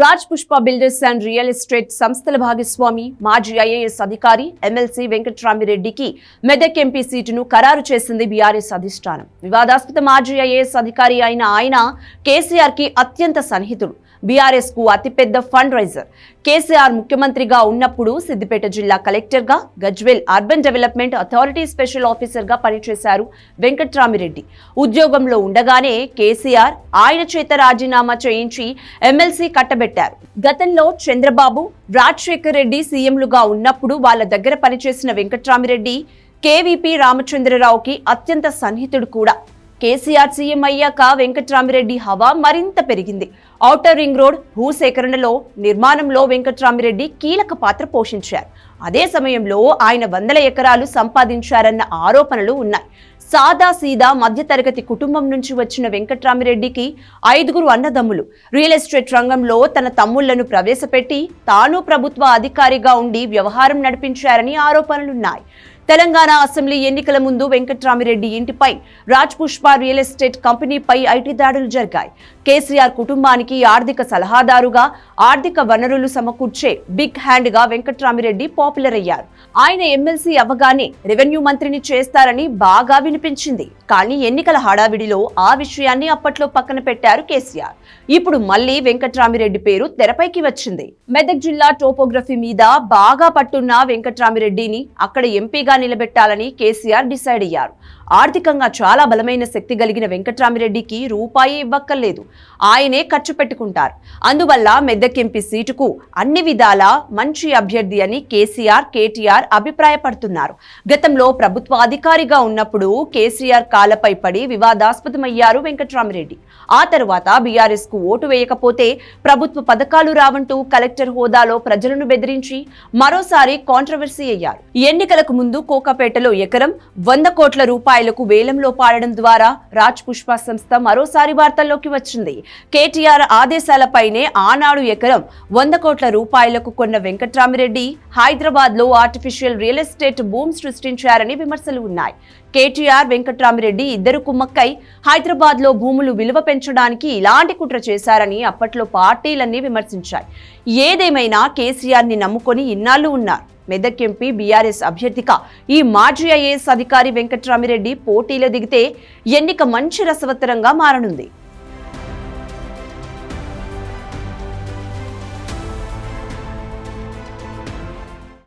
Raj Pushpa builders and real estate సంస్థల భాగస్వామి మాజీ ఐఏఎస్ అధికారి ఎమ్మెల్సీ వెంకట్రామిరెడ్డికి మెదక్ ఎంపీ సీటును ఖరారు చేసింది బీఆర్ఎస్ అధిష్టానం. వివాదాస్పద మాజీ ఐఏఎస్ అధికారి అయిన ఆయన కేసీఆర్కి అత్యంత సన్నిహితుడు. బీఆర్ఎస్కు అతిపెద్ద ఫండ్ రైజర్ కేసీఆర్ ముఖ్యమంత్రిగా ఉన్నప్పుడు సిద్దిపేట జిల్లా కలెక్టర్గా Gajwel urban development authority special ఆఫీసర్గా పనిచేశారు వెంకట్రామిరెడ్డి. ఉద్యోగంలో ఉండగానే కేసీఆర్ ఆయన చేత రాజీనామా చేయించి ఎమ్మెల్సీ కట్టబెట్టారు. గతంలో చంద్రబాబు రాజశేఖర్ రెడ్డి సీఎంలుగా ఉన్నప్పుడు వాళ్ళ దగ్గర పనిచేసిన వెంకట్రామిరెడ్డి కేవీపీ రామచంద్రరావుకి అత్యంత సన్నిహితుడు కూడా. కేసీఆర్ సీఎం అయ్యాక వెంకట్రామిరెడ్డి హవా మరింత పెరిగింది. ఔటర్ రింగ్ రోడ్ భూసేకరణలో నిర్మాణంలో వెంకట్రామిరెడ్డి కీలక పాత్ర పోషించారు. అదే సమయంలో ఆయన వందల ఎకరాలు సంపాదించారన్న ఆరోపణలు ఉన్నాయి. సాదా సీదా మధ్యతరగతి కుటుంబం నుంచి వచ్చిన వెంకట్రామిరెడ్డికి ఐదుగురు అన్నదమ్ములు. రియల్ ఎస్టేట్ రంగంలో తన తమ్ముళ్ళను ప్రవేశపెట్టి తాను ప్రభుత్వ అధికారిగా ఉండి వ్యవహారం నడిపించారని ఆరోపణలున్నాయి. తెలంగాణ అసెంబ్లీ ఎన్నికల ముందు వెంకట్రామిరెడ్డి ఇంటిపై రాజ్ పుష్ప రియల్ ఎస్టేట్ కంపెనీపై ఐటీ దాడులు జరిగాయి. కేసీఆర్ కుటుంబానికి ఆర్థిక సలహాదారుగా ఆర్థిక వనరులు సమకూర్చే బిగ్ హ్యాండ్గా వెంకట్రామిరెడ్డి పాపులర్ అయ్యారు. ఆయన ఎమ్మెల్సీ అవ్వగానే రెవెన్యూ మంత్రిని చేస్తారని బాగా వినిపించింది. కానీ ఎన్నికల హడావిడిలో ఆ విషయాన్ని అప్పట్లో పక్కన పెట్టారు కేసీఆర్. ఇప్పుడు మళ్ళీ వెంకట్రామిరెడ్డి పేరు తెరపైకి వచ్చింది. మెదక్ జిల్లా టోపోగ్రఫీ మీద బాగా పట్టున్న వెంకట్రామిరెడ్డిని అక్కడ ఎంపీగా నిలబెట్టాలని కేసీఆర్ డిసైడ్ అయ్యారు. ఆర్థికంగా చాలా బలమైన శక్తి కలిగిన వెంకట్రామిరెడ్డికి రూపాయి ఇవ్వక్కర్లేదు. ఆయనే ఖర్చు పెట్టుకుంటారు. అందువల్ల మెద్దకెంపి సీటుకు అన్ని విధాలా మంచి అభ్యర్థి అని కేసీఆర్ కేటీఆర్ అభిప్రాయపడుతున్నారు. గతంలో ప్రభుత్వ అధికారిగా ఉన్నప్పుడు కేసీఆర్ కాలపై పడి వివాదాస్పదమయ్యారు వెంకట్రామిరెడ్డి. ఆ తరువాత బీఆర్ఎస్కు ఓటు వేయకపోతే ప్రభుత్వ పథకాలు రావంటూ కలెక్టర్ హోదాలో ప్రజలను బెదిరించి మరోసారి కాంట్రవర్సీ అయ్యారు. ఎన్నికలకు ముందు కోకపేటలో ఎకరం వంద కోట్ల రూపాయలకు వేలంలో పాడడం ద్వారా రాజ్ పుష్ప సంస్థ మరోసారి వార్తల్లోకి వచ్చింది. కేటీఆర్ ఆదేశాలపైనే ఆనాడు ఎకరం వంద కోట్ల రూపాయలకు కొన్న వెంకట్రామిరెడ్డి హైదరాబాద్లో ఆర్టిఫిషియల్ రియల్ ఎస్టేట్ బూమ్ సృష్టించారని విమర్శలు ఉన్నాయి. కేటీఆర్ వెంకట్రామిరెడ్డి ఇద్దరు కుమ్మక్కై హైదరాబాద్లో భూములు విలువ పెంచడానికి ఇలాంటి కుట్ర చేశారని అప్పట్లో పార్టీలన్నీ విమర్శించాయి. ఏదేమైనా కేసీఆర్ని నమ్ముకొని ఇన్నాళ్ళు ఉన్నారు. మెదక్ ఎంపీ బీఆర్ఎస్ అభ్యర్థిగా ఈ మాజీ ఐఏఎస్ అధికారి వెంకట్రామిరెడ్డి పోటీలో దిగితే ఎన్నిక మంచి రసవత్తరంగా మారనుంది.